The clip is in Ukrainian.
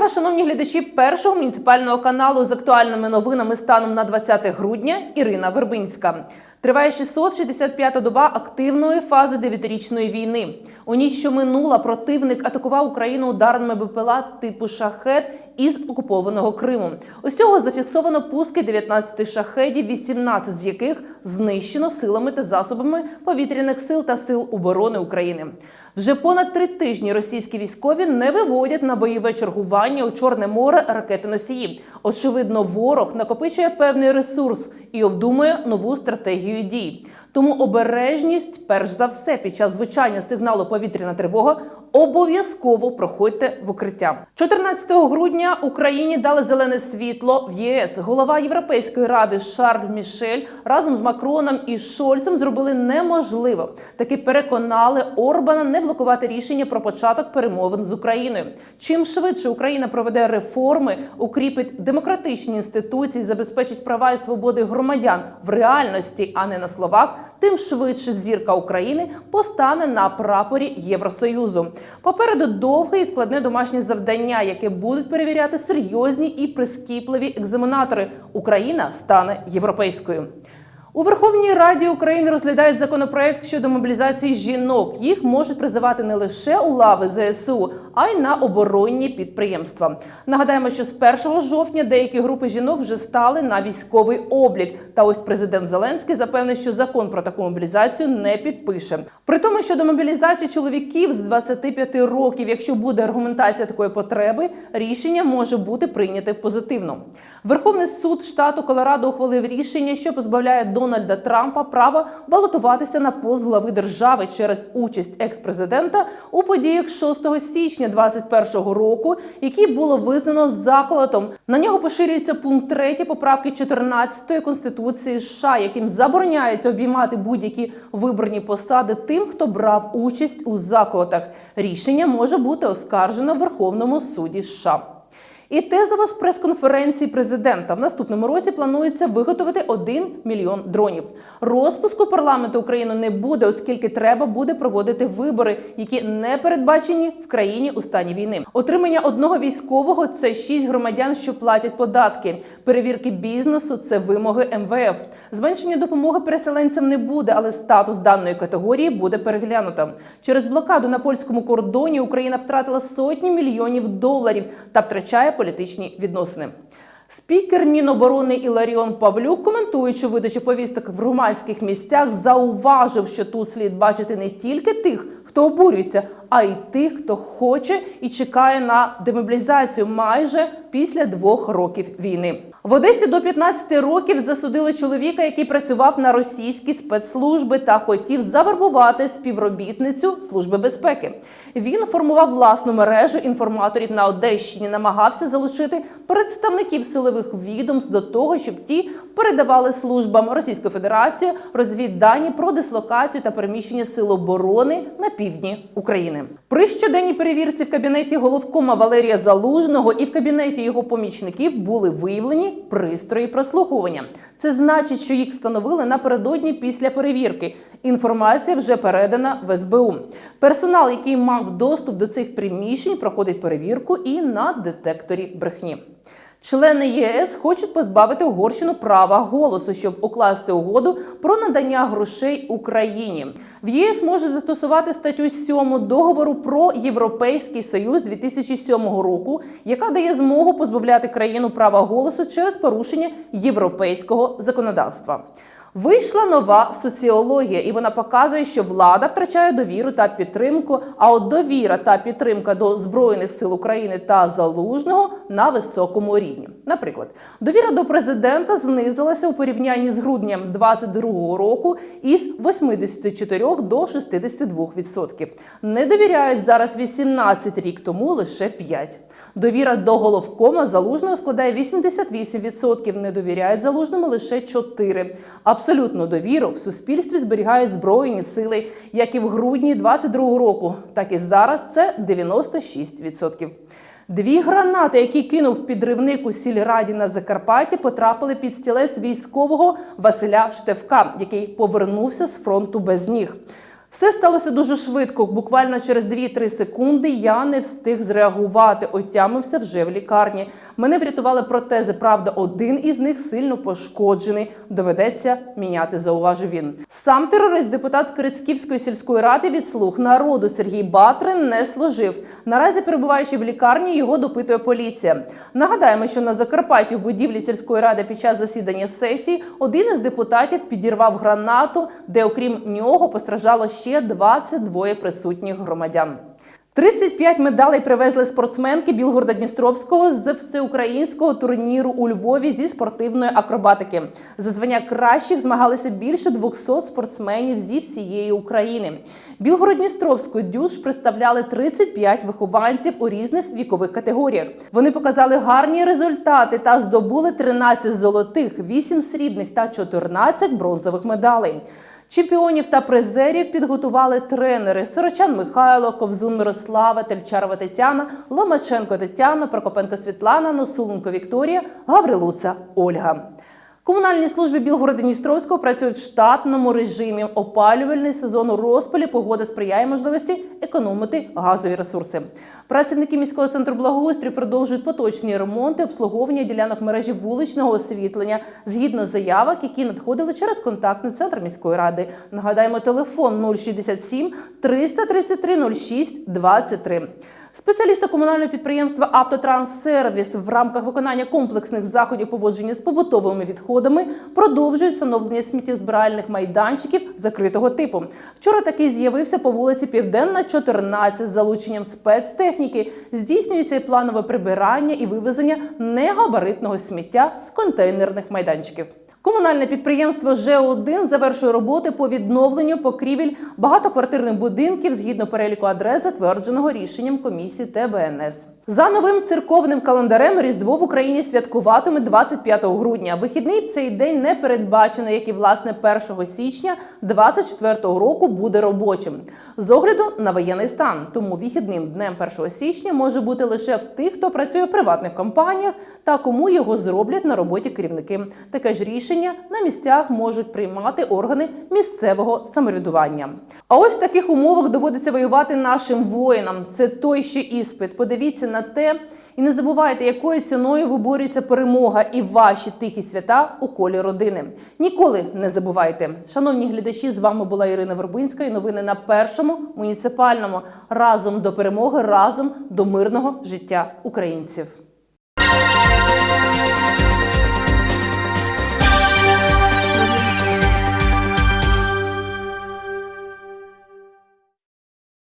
вас, шановні глядачі першого муніципального каналу з актуальними новинами станом на 20 грудня. Ірина Вербинська. Триває 665-та доба активної фази дев'ятирічної війни. У ніч, що минула, противник атакував Україну ударними БПЛА типу шахет із окупованого Криму. Усього зафіксовано пуски 19 шахедів, 18 з яких знищено силами та засобами повітряних сил та сил оборони України. Вже понад три тижні російські військові не виводять на бойове чергування у Чорне море ракети носії. Очевидно, ворог накопичує певний ресурс і обдумує нову стратегію дій. Тому обережність, перш за все, під час звучання сигналу повітряна тривога обов'язково проходьте в укриття. 14 грудня Україні дали зелене світло в ЄС. Голова Європейської ради Шарль Мішель разом з Макроном і Шольцем зробили неможливо. Таки переконали Орбана не блокувати рішення про початок перемовин з Україною. Чим швидше Україна проведе реформи, укріпить демократичні інституції, забезпечить права і свободи громадян в реальності, а не на словах, тим швидше зірка України постане на прапорі Євросоюзу. Попереду довге і складне домашнє завдання, яке будуть перевіряти серйозні і прискіпливі екзаменатори. Україна стане європейською. У Верховній Раді України розглядають законопроект щодо мобілізації жінок. Їх можуть призивати не лише у лави ЗСУ, а й на оборонні підприємства. Нагадаємо, що з 1 жовтня деякі групи жінок вже стали на військовий облік. Та ось президент Зеленський запевнив, що закон про таку мобілізацію не підпише. При тому, що до мобілізації чоловіків з 25 років, якщо буде аргументація такої потреби, рішення може бути прийняте позитивно. Верховний суд штату Колорадо ухвалив рішення, що позбавляє Дональда Трампа права балотуватися на пост глави держави через участь екс-президента у подіях 6 січня 2021 року, які було визнано заколотом. На нього поширюється пункт 3 поправки 14 конституції США, яким забороняється обіймати будь-які виборні посади тим, хто брав участь у заколотах. Рішення може бути оскаржено в Верховному суді США. І тезово з прес-конференції президента в наступному році планується виготовити 1 мільйон дронів. Розпуску парламенту України не буде, оскільки треба буде проводити вибори, які не передбачені в країні у стані війни. Отримання одного військового це 6 громадян, що платять податки. Перевірки бізнесу це вимоги МВФ. Зменшення допомоги переселенцям не буде, але статус даної категорії буде переглянуто. Через блокаду на польському кордоні Україна втратила сотні мільйонів доларів та втрачає політичні відносини. Спікер Міноборони Іларіон Павлюк, коментуючи видачу повісток в громадських місцях, зауважив, що тут слід бачити не тільки тих, хто обурюється, а й тих, хто хоче і чекає на демобілізацію майже після двох років війни. В Одесі до 15 років засудили чоловіка, який працював на російські спецслужби та хотів завербувати співробітницю служби безпеки. Він формував власну мережу інформаторів на Одещині, намагався залучити представників силових відомств до того, щоб ті передавали службам Російської Федерації розвіддані про дислокацію та переміщення сил оборони на півдні України. При щоденній перевірці в кабінеті головкома Валерія Залужного і в кабінеті його помічників були виявлені пристрої прослуховування. Це значить, що їх встановили напередодні після перевірки. Інформація вже передана в СБУ. Персонал, який мав доступ до цих приміщень, проходить перевірку і на детекторі брехні. Члени ЄС хочуть позбавити Угорщину права голосу, щоб укласти угоду про надання грошей Україні. В ЄС може застосувати статтю 7 договору про Європейський Союз 2007 року, яка дає змогу позбавляти країну права голосу через порушення європейського законодавства. Вийшла нова соціологія, і вона показує, що влада втрачає довіру та підтримку. А от довіра та підтримка до збройних сил України та залужного на високому рівні. Наприклад, довіра до президента знизилася у порівнянні з груднем 2022 року із 84 до 62%. Не довіряють зараз 18 рік тому лише 5. Довіра до головкома залужного складає 88%, Не довіряють залужному лише 4%. Абсолютну довіру в суспільстві зберігають збройні сили, як і в грудні 22 року, так і зараз це 96%. Дві гранати, які кинув підривник у сільраді на Закарпатті, потрапили під стілець військового Василя Штевка, який повернувся з фронту без ніг. Все сталося дуже швидко. Буквально через 2-3 секунди я не встиг зреагувати. Отямився вже в лікарні. Мене врятували протези. Правда, один із них сильно пошкоджений. Доведеться міняти, зауважив він. Сам терорист, депутат Кирицьківської сільської ради від слуг народу Сергій Батрин не служив. Наразі перебуваючи в лікарні, його допитує поліція. Нагадаємо, що на Закарпатті в будівлі сільської ради під час засідання сесії один із депутатів підірвав гранату, де окрім нього постраждало ще 22 присутніх громадян. 35 медалей привезли спортсменки Білгорода Дністровського з всеукраїнського турніру у Львові зі спортивної акробатики. За звання кращих змагалися більше 200 спортсменів зі всієї України. Білгород-Дністровську дюж представляли 35 вихованців у різних вікових категоріях. Вони показали гарні результати та здобули 13 золотих, 8 срібних та 14 бронзових медалей. Чемпіонів та призерів підготували тренери Сорочан Михайло, Ковзун Мирослава, Тельчарова Тетяна, Ломаченко Тетяна, Прокопенко Світлана, Носулунко Вікторія, Гаврилуца Ольга. Комунальні служби Білгорода Дністровського працюють в штатному режимі. Опалювальний сезон у розпалі погода сприяє можливості економити газові ресурси. Працівники міського центру благоустрою продовжують поточні ремонти, обслуговування ділянок мережі вуличного освітлення згідно заявок, які надходили через контактний центр міської ради. Нагадаємо, телефон 067 333 06 23. Спеціалісти комунального підприємства Автотранссервіс в рамках виконання комплексних заходів поводження з побутовими відходами продовжують встановлення сміттєзбиральних майданчиків закритого типу. Вчора такий з'явився по вулиці Південна, 14 з залученням спецтехніки. Здійснюється і планове прибирання і вивезення негабаритного сміття з контейнерних майданчиків. Комунальне підприємство Ж1 завершує роботи по відновленню покрівель багатоквартирних будинків згідно переліку адрес, затвердженого рішенням комісії ТБНС. За новим церковним календарем Різдво в Україні святкуватиме 25 грудня. Вихідний в цей день не передбачено, як і власне 1 січня 24 року буде робочим з огляду на воєнний стан. Тому вихідним днем 1 січня може бути лише в тих, хто працює в приватних компаніях та кому його зроблять на роботі керівники. Таке ж рішення на місцях можуть приймати органи місцевого самоврядування. А ось в таких умовах доводиться воювати нашим воїнам. Це той ще іспит. Подивіться на те. І не забувайте, якою ціною виборюється перемога і ваші тихі свята у колі родини. Ніколи не забувайте. Шановні глядачі, з вами була Ірина Вербинська і новини на першому муніципальному. Разом до перемоги, разом до мирного життя українців.